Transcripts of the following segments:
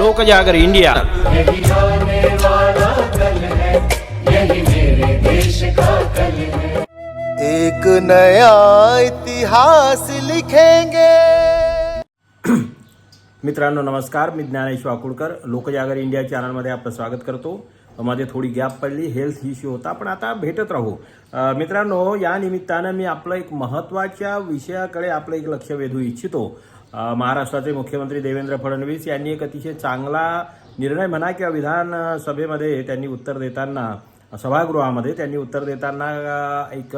लोक जागर इंडिया. यही आने वाला कल है यही मेरे देश का कल है एक नया इतिहास लिखेंगे। मित्रांनो नमस्कार. मी ज्ञानेश वाकुडकर. लोकजागर इंडिया चॅनलमध्ये आपलं स्वागत करतो. मध्ये थोडी गॅप पडली हेल्थ इश्यू होता पण आता भेटत राहू. मित्रांनो या निमित्तानं मी आपलं एक महत्त्वाच्या विषयाकडे आपलं एक लक्ष वेधू इच्छितो. महाराष्ट्राचे मुख्यमंत्री देवेंद्र फडणवीस यांनी एक अतिशय चांगला निर्णय म्हणा किंवा विधानसभेमध्ये त्यांनी उत्तर देताना सभागृहामध्ये त्यांनी उत्तर देताना एक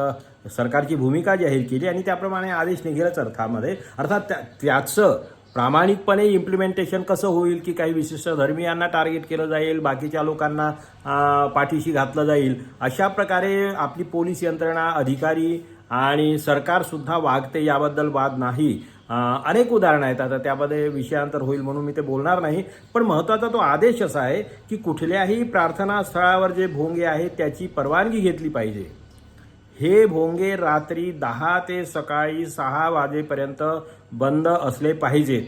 सरकारची भूमिका जाहीर केली आणि त्याप्रमाणे आदेश निघेलच अर्थामध्ये अर्थात त्या त्याचं प्रामाणिकपणे इम्प्लिमेंटेशन कसं होईल की काही विशिष्ट धर्मियांना टार्गेट केलं जाईल बाकीच्या लोकांना पाठीशी घातलं जाईल अशा प्रकारे आपली पोलीस यंत्रणा अधिकारी आणि सरकारसुद्धा वागते याबद्दल वाद नाही. अनेक उदाहरणं आहेत. आता त्यामध्ये विषयांतर होईल म्हणून मी ते बोलणार नाही. पण महत्त्वाचा तो आदेश असा आहे की कुठल्याही प्रार्थना स्थळावर जे भोंगे आहेत त्याची परवानगी घेतली पाहिजे. हे भोंगे रात्री दहा ते सकाळी सहा वाजेपर्यंत बंद असले पाहिजेत.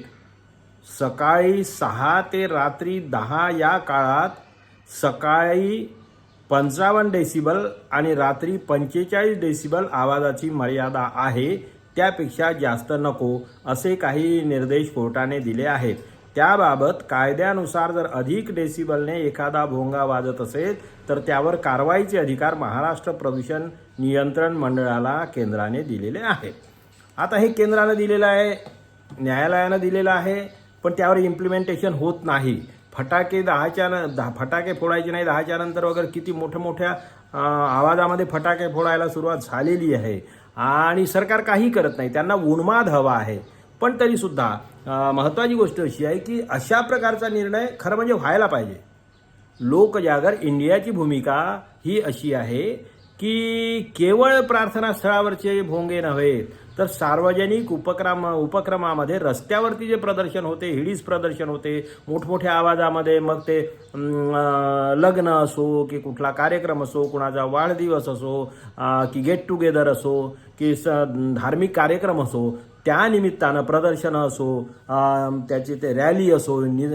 सकाळी सहा ते रात्री दहा या काळात सकाळी पंचावन्न डेसिबल आणि रात्री पंचेचाळीस डेसिबल आवाजाची मर्यादा आहे. त्यापेक्षा जास्त नको असे काही निर्देश कोर्टाने दिले आहेत. त्याबाबत कायद्यानुसार जर अधिक डेसिबलने एखादा भोंगा वाजत असेल तर त्यावर कारवाईचे अधिकार महाराष्ट्र प्रदूषण नियंत्रण मंडळाला केंद्राने दिलेले आहेत आता हे केंद्रानं दिलेलं आहे न्यायालयानं दिलेलं आहे पण त्यावर इम्प्लिमेंटेशन होत नाही. फटाके दहाच्या न दहा फटाके फोडायचे नाही दहाच्या नंतर वगैरे किती मोठ्या मोठ्या आवाजामध्ये फटाके फोडायला सुरुवात झालेली आहे. आणि सरकार काही करत नाही त्यांना उन्माद हवा आहे. पण तरीसुद्धा महत्त्वाची गोष्ट अशी आहे की अशा प्रकारचा निर्णय खरं म्हणजे व्हायला पाहिजे. लोकजागर इंडियाची भूमिका ही अशी आहे की केवळ प्रार्थनास्थळावरचे भोंगे नव्हे तर सार्वजनिक उपक्रम उपक्रमामध्ये रस्त्यावरती जे प्रदर्शन होते हिडीस प्रदर्शन होते मोठमोठ्या आवाजामध्ये मग ते लग्न असो की कुठला कार्यक्रम असो कुणाचा वाढदिवस असो की गेट टुगेदर असो की स धार्मिक कार्यक्रम असो त्यानिमित्तानं प्रदर्शनं असो त्याची ते रॅली असो नि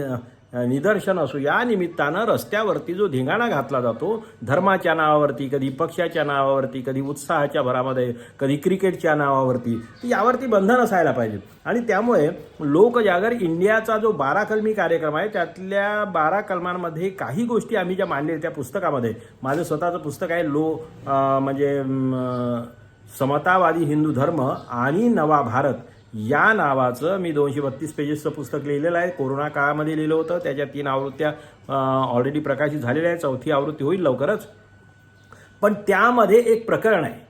निदर्शन असो या निमित्तानं रस्त्यावरती जो धिंगाणा घातला जातो धर्माच्या नावावरती कधी पक्षाच्या नावावरती कधी उत्साहाच्या भरामध्ये कधी क्रिकेटच्या नावावरती यावरती बंधन असायला पाहिजे आणि त्यामुळे लोकजागर इंडियाचा जो बारा कलमी कार्यक्रम आहे त्यातल्या बारा कलमांमध्ये काही गोष्टी आम्ही ज्या मांडलेल्या त्या पुस्तकामध्ये माझं स्वतःचं पुस्तक आहे लो म्हणजे समतावादी हिंदू धर्म आणि नवा भारत या नावाचं मी दोनशे बत्तीस पेजेसचं पुस्तक लिहिलेलं आहे. कोरोना काळामध्ये लिहिलं होतं. त्याच्या तीन आवृत्त्या ऑलरेडी प्रकाशित झालेल्या आहेत. चौथी आवृत्ती होईल लवकरच. पण त्यामध्ये एक प्रकरण आहे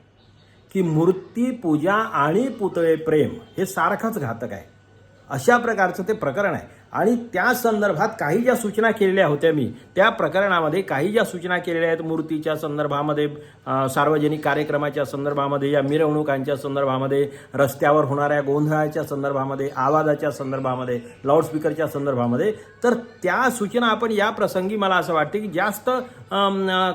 की मूर्तीपूजा आणि पुतळे प्रेम हे सारखंच घातक आहे. अशा प्रकारचं ते प्रकरण आहे. आणि त्या संदर्भात काही ज्या सूचना केलेल्या होत्या मी त्या प्रकरणामध्ये काही ज्या सूचना केलेल्या आहेत मूर्तीच्या संदर्भामध्ये सार्वजनिक कार्यक्रमाच्या संदर्भामध्ये या मिरवणुकांच्या संदर्भामध्ये रस्त्यावर होणाऱ्या गोंधळाच्या संदर्भामध्ये आवाजाच्या संदर्भामध्ये लाऊडस्पीकरच्या संदर्भामध्ये तर त्या सूचना आपण या प्रसंगी मला असं वाटते की जास्त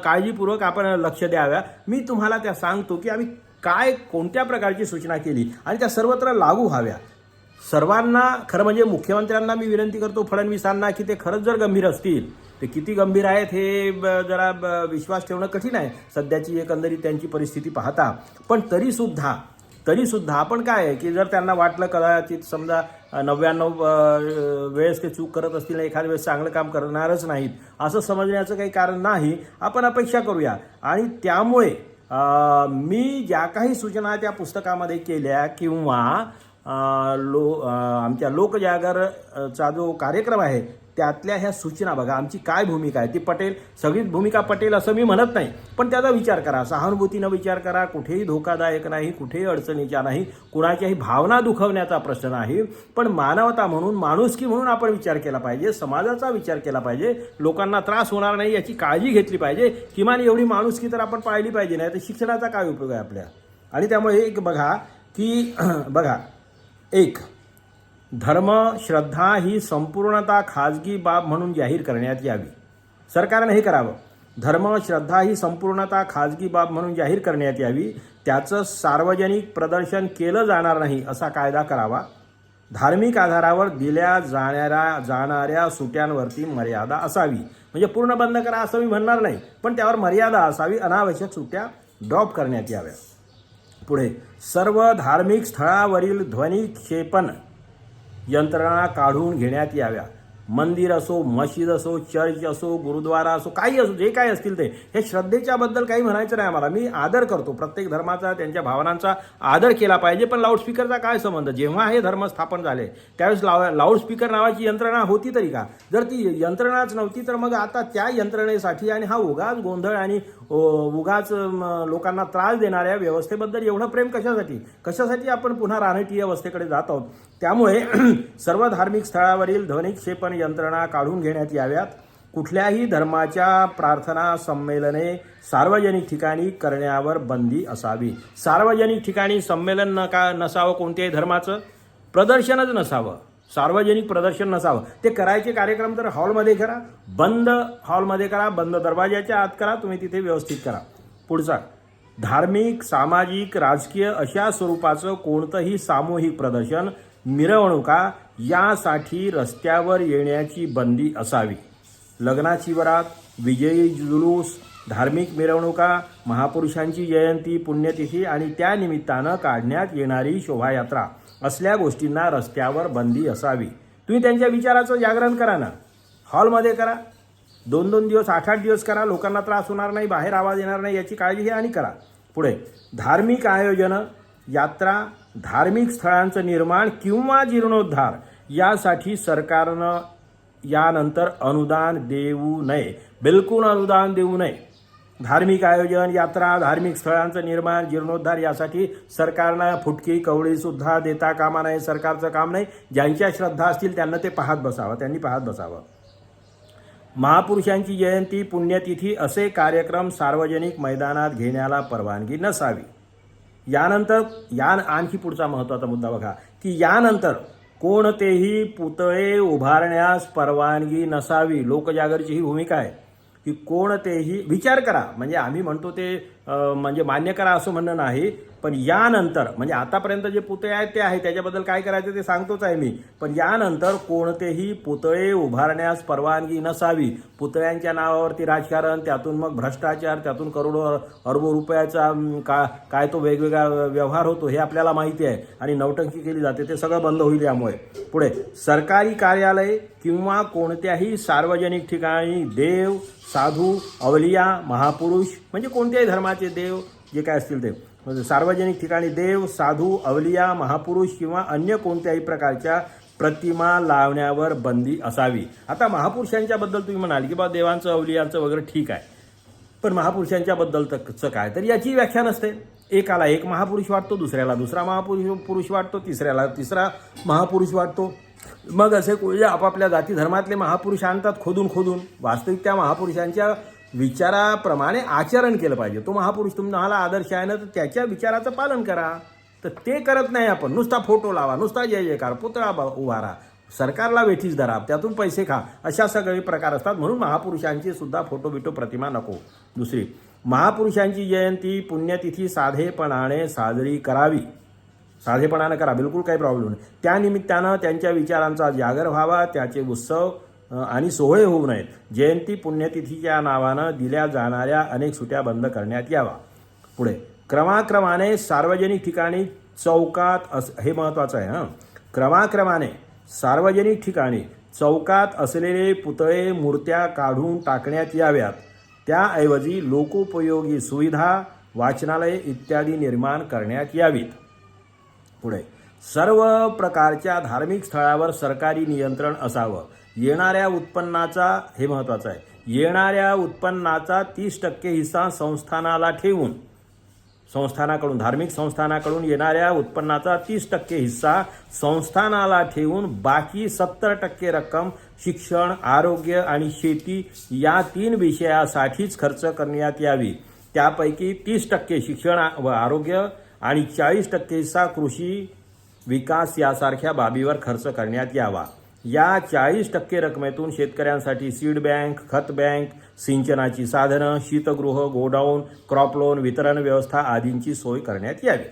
काळजीपूर्वक आपण लक्ष द्याव्या. मी तुम्हाला त्या सांगतो की आम्ही काय कोणत्या प्रकारची सूचना केली आणि त्या सर्वत्र लागू व्हाव्या. सर्वांना खरं म्हणजे मुख्यमंत्र्यांना मी विनंती करतो फडणवीसांना की ते खरंच जर गंभीर असतील ते किती गंभीर आहेत हे ब- जरा ब- विश्वास ठेवणं कठीण आहे. सध्याची एकंदरीत त्यांची परिस्थिती पाहता. पण तरीसुद्धा तरीसुद्धा आपण काय आहे की जर त्यांना वाटलं कदाचित समजा नव्याण्णव वेळेस ते चूक करत असतील एखाद्या वेळेस चांगलं काम करणारच नाहीत असं समजण्याचं काही कारण नाही आपण अपेक्षा करूया. आणि त्यामुळे मी ज्या काही सूचना त्या पुस्तकामध्ये केल्या किंवा लो आमच्या लोकजागरचा जो कार्यक्रम आहे त्यातल्या ह्या सूचना बघा आमची काय भूमिका आहे? ती पटेल सगळीच भूमिका पटेल असं मी म्हणत नाही. पण त्याचा विचार करा सहानुभूतीनं विचार करा कुठेही धोकादायक नाही कुठेही अडचणीच्या नाही कुणाच्याही भावना दुखवण्याचा प्रश्न नाही. पण मानवता म्हणून माणुसकी म्हणून आपण विचार केला पाहिजे समाजाचा विचार केला पाहिजे लोकांना त्रास होणार नाही याची काळजी घेतली पाहिजे. किमान एवढी माणुसकी तर आपण पाळली पाहिजे नाही तर शिक्षणाचा काय उपयोग आहे आपल्या? आणि त्यामुळे एक बघा की बघा एक धर्म श्रद्धा ही संपूर्णता खाजगी बाब म्हणून जाहीर करण्यात यावी. सरकारने हे करावं. धर्म श्रद्धा ही संपूर्णता खाजगी बाब म्हणून जाहीर करण्यात यावी. त्याचं सार्वजनिक प्रदर्शन केलं जाणार नाही असा कायदा करावा. धार्मिक आधारावर दिल्या जाणाऱ्या जाणाऱ्या सुट्यांवरती मर्यादा असावी. म्हणजे पूर्ण बंद करा असं मी म्हणणार नाही पण त्यावर मर्यादा असावी. अनावश्यक सुट्ट्या ड्रॉप करण्यात याव्या पुढे. सर्व धार्मिक स्थळावरील ध्वनिक्षेपण यंत्रणा काढून घेण्यात याव्या. मंदिर असो मशीद असो चर्च असो गुरुद्वारा असो काही असो जे काही असतील ते. हे श्रद्धेच्याबद्दल काही म्हणायचं नाही आम्हाला. मी आदर करतो. प्रत्येक धर्माचा त्यांच्या भावनांचा आदर केला पाहिजे पण लाऊडस्पीकरचा काय संबंध? जेव्हा हे धर्म स्थापन झाले त्यावेळेस लाव लाऊडस्पीकर नावाची यंत्रणा होती तरी का? जर ती यंत्रणाच नव्हती तर मग आता त्या यंत्रणेसाठी आणि हा उगाच गोंधळ आणि उगाच लोकांना त्रास देणाऱ्या व्यवस्थेबद्दल एवढं प्रेम कशासाठी? कशासाठी आपण पुन्हा रानटीय अवस्थेकडे जात आहोत? त्यामुळे सर्व धार्मिक स्थळावरील ध्वनिक्षेपण यंत्रणा काढून घेण्यात याव्यात. कुठल्याही धर्माच्या प्रार्थना संमेलने सार्वजनिक ठिकाणी करण्यावर बंदी असावी. सार्वजनिक ठिकाणी संमेलन नका नसावं कोणत्याही धर्माचं. प्रदर्शनच नसावं. सार्वजनिक प्रदर्शन नसावं. ते करायचे कार्यक्रम तर हॉलमध्ये करा. बंद हॉलमध्ये करा. बंद दरवाजाच्या आत करा. तुम्ही तिथे व्यवस्थित करा. पुढचा. धार्मिक सामाजिक राजकीय अशा स्वरूपाचं कोणतंही सामूहिक प्रदर्शन मिरवणुका यासाठी रस्त्यावर येण्याची बंदी असावी. लग्नाची वरात विजयी जुलूस धार्मिक मिरवणुका महापुरुषांची जयंती पुण्यतिथी आणि त्यानिमित्तानं काढण्यात येणारी शोभायात्रा. असल्या गोष्टींना रस्त्यावर बंदी असावी. तुम्ही त्यांच्या विचाराचं जागरण करा ना. हॉलमध्ये करा. दोन दोन दिवस आठ आठ दिवस करा. लोकांना त्रास होणार नाही बाहेर आवाज येणार नाही याची काळजी घ्या आणि करा. पुढे धार्मिक आयोजनं यात्रा धार्मिक स्थळांचं निर्माण किंवा जीर्णोद्धार यासाठी सरकारनं यानंतर अनुदान देऊ नये. बिलकुल अनुदान देऊ नये. धार्मिक आयोजन यात्रा धार्मिक स्थळांचं निर्माण जीर्णोद्धार यासाठी सरकारनं फुटकी कवळीसुद्धा देता कामा नये सरकारचं काम नाही. ज्यांच्या श्रद्धा असतील त्यांना ते पाहत बसावं त्यांनी पाहत बसावं. महापुरुषांची जयंती पुण्यतिथी असे कार्यक्रम सार्वजनिक मैदानात घेण्याला परवानगी नसावी. यानंतर या आणखी पुढचा महत्त्वाचा मुद्दा बघा की यानंतर कोणतेही पुतळे उभारण्यास परवानगी नसावी. लोकजागरची ही भूमिका आहे. की कोणतेही विचार करा. म्हणजे आम्ही म्हणतो ते म्हणजे मान्य करा असं म्हणणं नाही. पण यानंतर म्हणजे आतापर्यंत जे पुतळे आहेत ते आहे त्याच्याबद्दल काय करायचं ते सांगतोच आहे मी. पण यानंतर कोणतेही पुतळे उभारण्यास परवानगी नसावी. पुतळ्यांच्या नावावरती राजकारण त्यातून मग भ्रष्टाचार त्यातून करोडो अरबो रुपयाचा का काय तो वेगवेगळा व्यवहार होतो हे आपल्याला माहिती आहे. आणि नवटंकी केली जाते ते सगळं बंद होईल यामुळे. पुढे सरकारी कार्यालय किंवा कोणत्याही सार्वजनिक ठिकाणी देव साधू अवलिया महापुरुष म्हणजे कोणत्याही धर्माचे देव जे काय असतील ते म्हणजे सार्वजनिक ठिकाणी देव साधू अवलिया महापुरुष किंवा अन्य कोणत्याही प्रकारच्या प्रतिमा लावण्यावर बंदी असावी. आता महापुरुषांच्याबद्दल तुम्ही म्हणाल की बा देवांचं अवलियांचं वगैरे ठीक आहे. पण महापुरुषांच्याबद्दल काय? तर याची व्याख्या नसते. एकाला एक महापुरुष वाटतो दुसऱ्याला दुसरा महापुरुष पुरुष वाटतो तिसऱ्याला तिसरा महापुरुष वाटतो. मग असे कोणी आपापल्या जाती धर्मातले महापुरुष आणतात खोदून खोदून. वास्तविक त्या महापुरुषांच्या विचाराप्रमाणे आचरण केलं पाहिजे. तो महापुरुष तुम्हाला आदर्श आहे ना तर त्याच्या विचाराचं पालन करा. तर ते करत नाही आपण. नुसता फोटो लावा नुसता जय जयकार पुतळा उभारा. सरकारला वेठीस धरा त्यातून पैसे खा. अशा सगळे प्रकार असतात. म्हणून महापुरुषांची सुद्धा फोटो बिटो प्रतिमा नको. दुसरी महापुरुषांची जयंती पुण्यतिथी साधेपणाने साजरी करावी. साधेपणानं करा बिलकुल काही प्रॉब्लेम नाही. त्यानिमित्तानं त्यांच्या विचारांचा जागर व्हावा त्याचे उत्सव आणि सोहळे होऊ नयेत. जयंती पुण्यतिथीच्या नावानं दिल्या जाणाऱ्या अनेक सुट्या बंद करण्यात यावा. पुढे क्रमाक्रमाने सार्वजनिक ठिकाणी चौकात अस हे महत्त्वाचं आहे हां. क्रमाक्रमाने सार्वजनिक ठिकाणी चौकात असलेले पुतळे मूर्त्या काढून टाकण्यात याव्यात. त्याऐवजी लोकोपयोगी सुविधा वाचनालय इत्यादी निर्माण करण्यात यावीत. पुढे सर्व प्रकारच्या धार्मिक स्थळावर सरकारी नियंत्रण असावं. येणाऱ्या उत्पन्नाचा हे महत्त्वाचं आहे येणाऱ्या उत्पन्नाचा तीस टक्के हिस्सा संस्थानाला ठेवून संस्थानाकडून धार्मिक संस्थानाकडून येणाऱ्या उत्पन्नाचा तीस टक्के हिस्सा संस्थानाला ठेवून बाकी सत्तर टक्के रक्कम शिक्षण आरोग्य आणि शेती या तीन विषयासाठीच खर्च करण्यात यावी. त्यापैकी तीस टक्के शिक्षण व आरोग्य आणि चाळीस टक्के हिस्सा कृषी विकास यासारख्या बाबीवर खर्च करण्यात यावा. या चाळीस टक्के रकमेतून शेतकऱ्यांसाठी सीड बँक खत बँक सिंचनाची साधनं शीतगृह गोडाऊन क्रॉप लोन वितरण व्यवस्था आदींची सोय करण्यात यावी.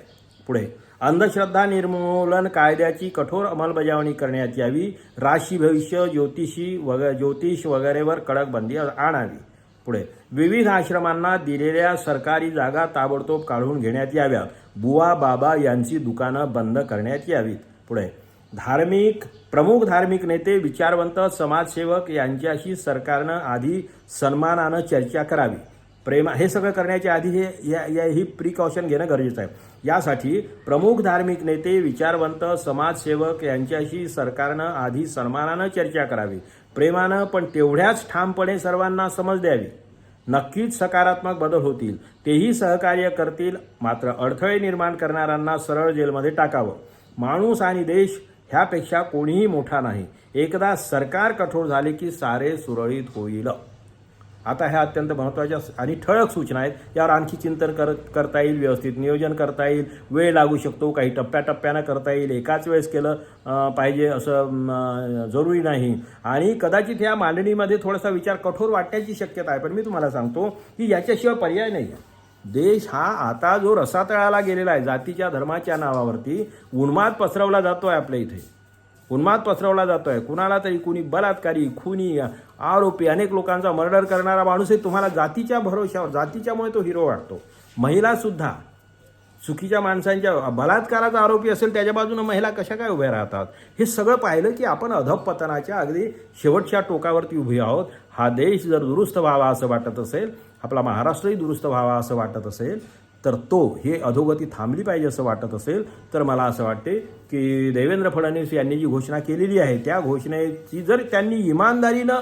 पुढे अंधश्रद्धा निर्मूलन कायद्याची कठोर अंमलबजावणी करण्यात यावी. राशी भविष्य ज्योतिषी वग ज्योतिष वगैरेवर कडक बंदी आणावी. पुढे विविध आश्रमांना दिलेल्या सरकारी जागा ताबडतोब काढून घेण्यात याव्यात. बुवा बाबा यांची दुकानं बंद करण्यात यावीत. पुढे धार्मिक प्रमुख धार्मिक नेते विचारवंत समाजसेवक यांच्याशी सरकारनं आधी सन्मानानं चर्चा करावी. प्रेम हे सगळं करण्याच्या आधी हे या या- ही प्रिकॉशन घेणं गरजेचं आहे. यासाठी प्रमुख धार्मिक नेते विचारवंत समाजसेवक यांच्याशी सरकारनं आधी सन्मानानं चर्चा करावी. प्रेमानं पण तेवढ्याच ठामपणे सर्वांना समज द्यावी. नक्कीच सकारात्मक बदल होतील. तेही सहकार्य करतील. मात्र अडथळे निर्माण करणाऱ्यांना सरळ जेलमध्ये टाकावं. माणूस आणि देश ह्यापेक्षा कोणीही मोठा नाही. एकदा सरकार कठोर झाले की सारे सुरळीत होईल. आता ह्या अत्यंत महत्त्वाच्या आणि ठळक सूचना आहेत. यावर आणखी चिंतन कर करता येईल व्यवस्थित नियोजन करता येईल. वेळ लागू शकतो काही टप्प्याटप्प्यानं करता येईल. एकाच वेळेस केलं पाहिजे असं जरुरी नाही. आणि कदाचित ह्या मांडणीमध्ये थोडासा विचार कठोर वाटण्याची शक्यता आहे. पण मी तुम्हाला सांगतो की याच्याशिवाय पर्याय नाही आहे देश हा आता जो रसातळाला गेलेला आहे जातीच्या धर्माच्या नावावरती उन्माद पसरवला जातो आहे आपल्या इथे. उन्माद पसरवला जातो आहे कुणाला तरी कुणी बलात्कारी खुनी आरोपी अनेक लोकांचा मर्डर करणारा माणूस आहे. तुम्हाला जातीच्या भरोशावर जातीच्यामुळे तो हिरो वाटतो. महिलासुद्धा चुकीच्या माणसांच्या बलात्काराचा आरोपी असेल त्याच्या बाजूने महिला कशा काय उभ्या राहतात? हे सगळं पाहिलं की आपण अधपतनाच्या अगदी शेवटच्या टोकावरती उभी आहोत. हा देश जर दुरुस्त व्हावा असं वाटत असेल आपला महाराष्ट्रही दुरुस्त व्हावा असं वाटत असेल तर तो हे अधोगती थांबली पाहिजे असं वाटत असेल तर मला असं वाटते की देवेंद्र फडणवीस यांनी जी घोषणा केलेली आहे त्या घोषणेची जर त्यांनी इमानदारीनं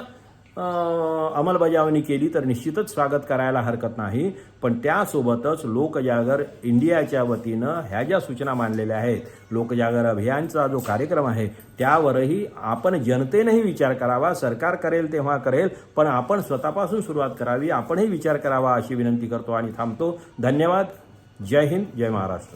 अंमलबजावणी केली तर निश्चितच स्वागत करायला हरकत नाही. पण त्यासोबतच लोकजागर इंडियाच्या वतीनं ह्या ज्या सूचना मांडलेल्या आहेत लोकजागर अभियानचा जो कार्यक्रम आहे त्यावरही आपण जनतेनेही विचार करावा सरकार करेल तेव्हा करेल पण आपण स्वतःपासून सुरुवात करावी आपणही विचार करावा अशी विनंती करतो आणि थांबतो. धन्यवाद. जय हिंद जय महाराष्ट्र.